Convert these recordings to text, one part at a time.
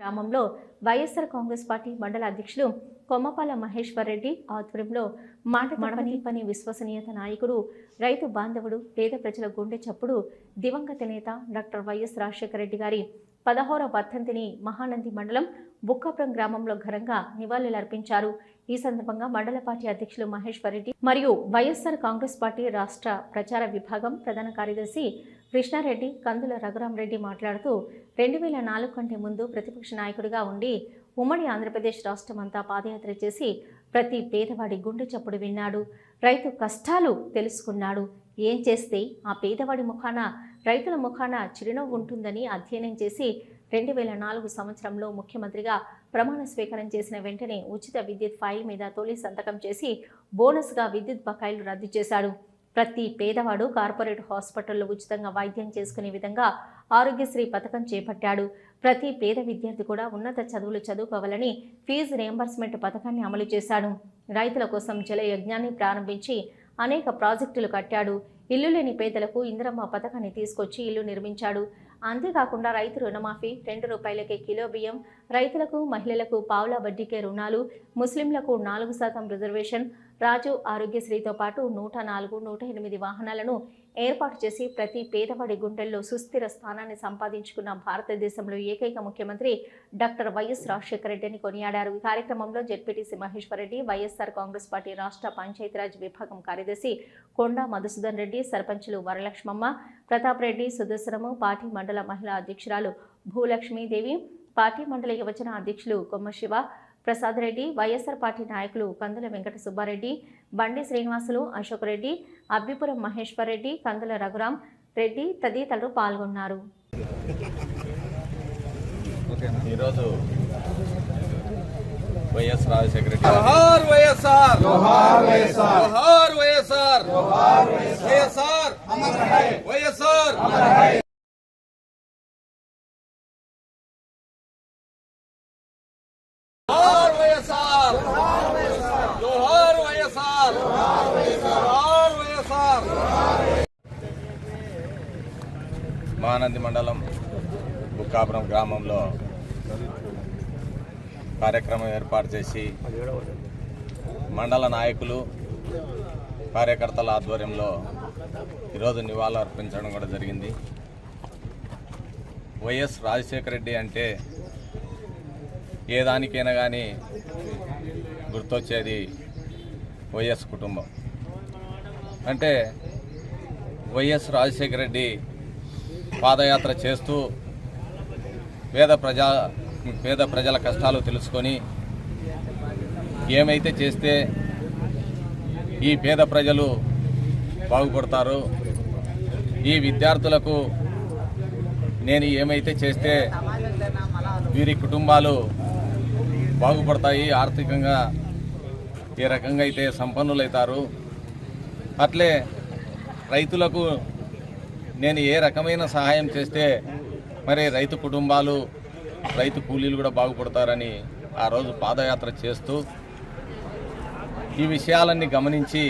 గ్రామంలో వైఎస్ఆర్ కాంగ్రెస్ పార్టీ మండల అధ్యక్షులు కొమ్మపాల మహేశ్వర్ రెడ్డి ఆధ్వర్యంలో మాట పని పని విశ్వసనీయత నాయకుడు రైతు బాంధవుడు పేద ప్రజల గుండె చప్పుడు దివంగత నేత డాక్టర్ వైఎస్ రాజశేఖర రెడ్డి గారి పదహార వర్ధంతిని మహానంది మండలం బుక్కాపురం గ్రామంలో ఘనంగా నివాళులర్పించారు. ఈ సందర్భంగా మండల పార్టీ అధ్యక్షులు మహేశ్వర్ రెడ్డి మరియు వైఎస్ఆర్ కాంగ్రెస్ పార్టీ రాష్ట్ర ప్రచార విభాగం ప్రధాన కార్యదర్శి కృష్ణారెడ్డి కందుల రఘురామరెడ్డి మాట్లాడుతూ రెండు వేల నాలుగు కంటే ముందు ప్రతిపక్ష నాయకుడిగా ఉండి ఉమ్మడి ఆంధ్రప్రదేశ్ రాష్ట్రం అంతా పాదయాత్ర చేసి ప్రతి పేదవాడి గుండె చప్పుడు విన్నాడు. రైతు కష్టాలు తెలుసుకున్నాడు. ఏం చేస్తే ఆ పేదవాడి ముఖాన రైతుల ముఖాన చిరునవ్వు ఉంటుందని అధ్యయనం చేసి రెండు వేల నాలుగు సంవత్సరంలో ముఖ్యమంత్రిగా ప్రమాణ స్వీకారం చేసిన వెంటనే ఉచిత విద్యుత్ ఫైల్ మీద తొలి సంతకం చేసి బోనస్గా విద్యుత్ బకాయిలు రద్దు చేశాడు. ప్రతి పేదవాడు కార్పొరేట్ హాస్పిటల్లో ఉచితంగా వైద్యం చేసుకునే విధంగా ఆరోగ్యశ్రీ పథకం చేపట్టాడు. ప్రతి పేద విద్యార్థి కూడా ఉన్నత చదువులు చదువుకోవాలని ఫీజు రియంబర్స్మెంట్ పథకాన్ని అమలు చేశాడు. రైతుల కోసం జల యజ్ఞాన్ని ప్రారంభించి అనేక ప్రాజెక్టులు కట్టాడు. ఇల్లు లేని పేదలకు ఇందిరమ్మ పథకాన్ని తీసుకొచ్చి ఇల్లు నిర్మించాడు. అంతేకాకుండా రైతు రుణమాఫీ రెండు రూపాయలకే కిలో బియ్యం రైతులకు మహిళలకు పావుల వడ్డీకే రుణాలు ముస్లింలకు నాలుగు శాతం రిజర్వేషన్ రాజు ఆరోగ్యశ్రీతో పాటు నూట నాలుగు నూట ఎనిమిది వాహనాలను ఏర్పాటు చేసి ప్రతి పేదవాడి గుండెల్లో సుస్థిర స్థానాన్ని సంపాదించుకున్న భారతదేశంలో ఏకైక ముఖ్యమంత్రి డాక్టర్ వైఎస్ రాజశేఖర రెడ్డిని కొనియాడారు. ఈ కార్యక్రమంలో జెడ్పీటీసీ మహేశ్వర్ రెడ్డి వైఎస్ఆర్ కాంగ్రెస్ పార్టీ రాష్ట్ర పంచాయతీరాజ్ విభాగం కార్యదర్శి కొండా మధుసూదన్ రెడ్డి సర్పంచులు వరలక్ష్మమ్మ ప్రతాప్ రెడ్డి సుదర్శనము పార్టీ మండల మహిళా అధ్యక్షురాలు భూలక్ష్మీదేవి పార్టీ మండల యువజన అధ్యక్షులు కొమ్మశివ ప్రసాద్ రెడ్డి వైఎస్ఆర్ పార్టీ నాయకులు కందుల వెంకట సుబ్బారెడ్డి బండి శ్రీనివాసులు అశోక్ రెడ్డి అబ్బిపురం మహేశ్వర్ రెడ్డి కందుల రఘురాం రెడ్డి తదితరులు పాల్గొన్నారు. ఈరోజు వైఎస్ రాజశేఖర రెడ్డి జోహార్ వైఎస్ఆర్! జోహార్ వైఎస్ఆర్! జోహార్ వైఎస్ఆర్! జోహార్ వైఎస్ఆర్! అమర్ హై వైఎస్ఆర్! అమర్ హై జోహార్ వైఎస్ఆర్ జోహార్ వైఎస్ఆర్ జోహార్ వైఎస్ఆర్ ఆనంది మండలం బుక్కాపురం గ్రామంలో కార్యక్రమం ఏర్పాటు చేసి మండల నాయకులు కార్యకర్తల ఆధ్వర్యంలో ఈరోజు నివాళులు అర్పించడం కూడా జరిగింది. వైఎస్ రాజశేఖర రెడ్డి అంటే ఏ దానికైనా కానీ గుర్తొచ్చేది వైఎస్ కుటుంబం. అంటే వైఎస్ రాజశేఖర రెడ్డి పాదయాత్ర చేస్తూ పేద ప్రజా పేద ప్రజల కష్టాలు తెలుసుకొని ఏమైతే చేస్తే ఈ పేద ప్రజలు బాగుపడతారు. ఈ విద్యార్థులకు నేను ఏమైతే చేస్తే వీరి కుటుంబాలు బాగుపడతాయి ఆర్థికంగా ఏ రకంగా అయితే సంపన్నులవుతారు అట్లే రైతులకు నేను ఏ రకమైన సహాయం చేస్తే మరి రైతు కుటుంబాలు రైతు కూలీలు కూడా బాగుపడతారని ఆ రోజు పాదయాత్ర చేస్తూ ఈ విషయాలన్నీ గమనించి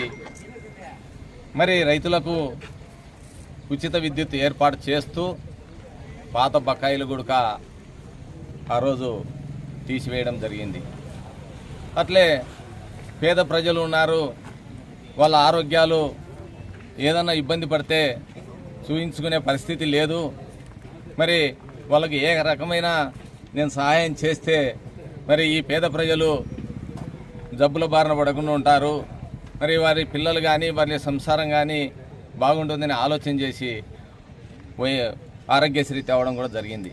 మరి రైతులకు ఉచిత విద్యుత్ ఏర్పాటు చేస్తూ పాత బకాయిలు గుడక ఆ రోజు తీసివేయడం జరిగింది. అట్లే పేద ప్రజలు ఉన్నారు వాళ్ళ ఆరోగ్యాలు ఏదన్నా ఇబ్బంది పడితే చూయించుకునే పరిస్థితి లేదు. మరి వాళ్ళకి ఏ రకమైన నేను సహాయం చేస్తే మరి ఈ పేద ప్రజలు జబ్బుల బారిన పడకుండా ఉంటారు. మరి వారి పిల్లలు కానీ వారి సంసారం కానీ బాగుంటుందని ఆలోచన చేసి ఆరోగ్యశ్రీ తేవడం కూడా జరిగింది.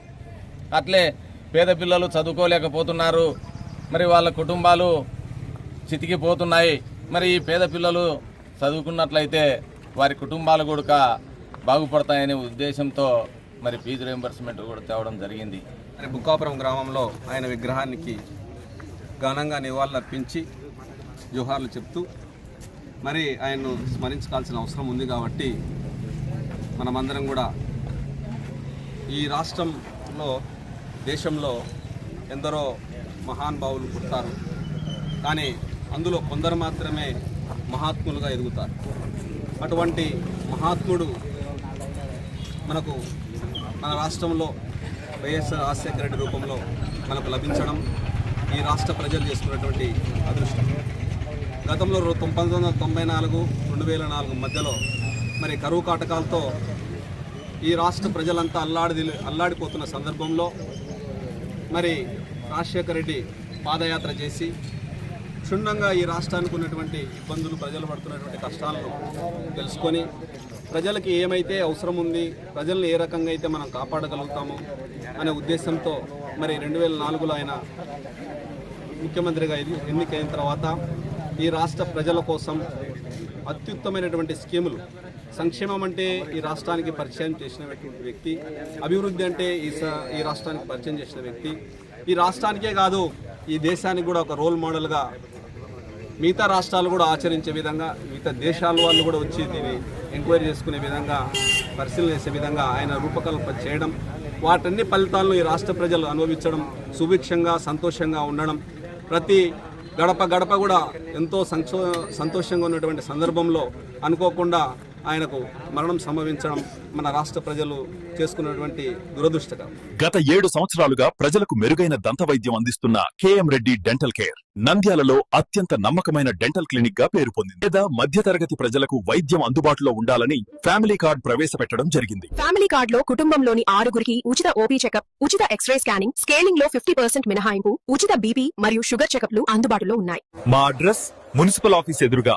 అట్లే పేద పిల్లలు చదువుకోలేకపోతున్నారు. మరి వాళ్ళ కుటుంబాలు చితికిపోతున్నాయి. మరి ఈ పేద పిల్లలు చదువుకున్నట్లయితే వారి కుటుంబాలు కూడా బాగుపడతాయనే ఉద్దేశంతో మరి ఫీజు రియంబర్స్మెంట్ కూడా తేవడం జరిగింది. మరి బుక్కాపురం గ్రామంలో ఆయన విగ్రహానికి ఘనంగా నివాళులర్పించి జోహార్లు చెప్తూ మరి ఆయన్ను స్మరించుకోవాల్సిన అవసరం ఉంది కాబట్టి మనమందరం కూడా ఈ రాష్ట్రంలో దేశంలో ఎందరో మహానుభావులు పుడతారు. కానీ అందులో కొందరు మాత్రమే మహాత్ములుగా ఎదుగుతారు. అటువంటి మహాత్ముడు మనకు మన రాష్ట్రంలో వైఎస్ఆర్ రాజశేఖర రెడ్డి రూపంలో మనకు లభించడం ఈ రాష్ట్ర ప్రజలు చేసుకున్నటువంటి అదృష్టం. గతంలో పంతొమ్మిది వందల తొంభై నాలుగు రెండు వేల నాలుగు మధ్యలో మరి కరువు కాటకాలతో ఈ రాష్ట్ర ప్రజలంతా అల్లాడి అల్లాడిపోతున్న సందర్భంలో మరి రాజశేఖర రెడ్డి పాదయాత్ర చేసి క్షుణ్ణంగా ఈ రాష్ట్రానికి ఉన్నటువంటి ఇబ్బందులు ప్రజలు పడుతున్నటువంటి కష్టాలను తెలుసుకొని ప్రజలకి ఏమైతే అవసరం ఉంది ప్రజల్ని ఏ రకంగా అయితే మనం కాపాడగలుగుతాము అనే ఉద్దేశంతో మరి రెండు వేల నాలుగులో ఆయన ముఖ్యమంత్రిగా ఎన్నికైన తర్వాత ఈ రాష్ట్ర ప్రజల కోసం అత్యుత్తమైనటువంటి స్కీములు సంక్షేమం అంటే ఈ రాష్ట్రానికి పరిచయం చేసిన వ్యక్తి అభివృద్ధి అంటే ఈ స- ఈ రాష్ట్రానికి పరిచయం చేసిన వ్యక్తి. ఈ రాష్ట్రానికే కాదు ఈ దేశానికి కూడా ఒక రోల్ మోడల్గా మిగతా రాష్ట్రాలు కూడా ఆచరించే విధంగా మిగతా దేశాల వాళ్ళు కూడా వచ్చి దీన్ని ఎంక్వైరీ చేసుకునే విధంగా పరిశీలన చేసే విధంగా ఆయన రూపకల్పన చేయడం వాటన్ని ఫలితాలను ఈ రాష్ట్ర ప్రజలు అనుభవించడం సుభిక్షంగా సంతోషంగా ఉండడం ప్రతి గడప గడప కూడా ఎంతో సంతోషంగా ఉన్నటువంటి సందర్భంలో అనుకోకుండా ఆయనకు మరణం సంభవించడం మన రాష్ట్ర ప్రజలు చేసుకున్నటువంటి దురదృష్టకరం. గత ఏడు సంవత్సరాలుగా ప్రజలకు మెరుగైన దంత వైద్యం అందిస్తున్న కేఎం రెడ్డి డెంటల్ కేర్ నంద్యాలలో అత్యంత నమ్మకమైన డెంటల్ క్లినిక్గా పేరు పొందింది. పేద మధ్యతరగతి ప్రజలకు వైద్యం అందుబాటులో ఉండాలని ఫ్యామిలీ కార్డ్ ప్రవేశపెట్టడం జరిగింది. ఫ్యామిలీ కార్డ్లో కుటుంబంలోని ఆరుగురికి ఉచిత ఓపీ చెకప్ ఉచిత ఎక్స్రే స్కానింగ్ స్కేలింగ్లో ఫిఫ్టీ పర్సెంట్ మినహాయింపు ఉచిత బీపీ మరియు షుగర్ చెకప్లు అందుబాటులో ఉన్నాయి. మా అడ్రస్ మున్సిపల్ ఆఫీస్ ఎదురుగా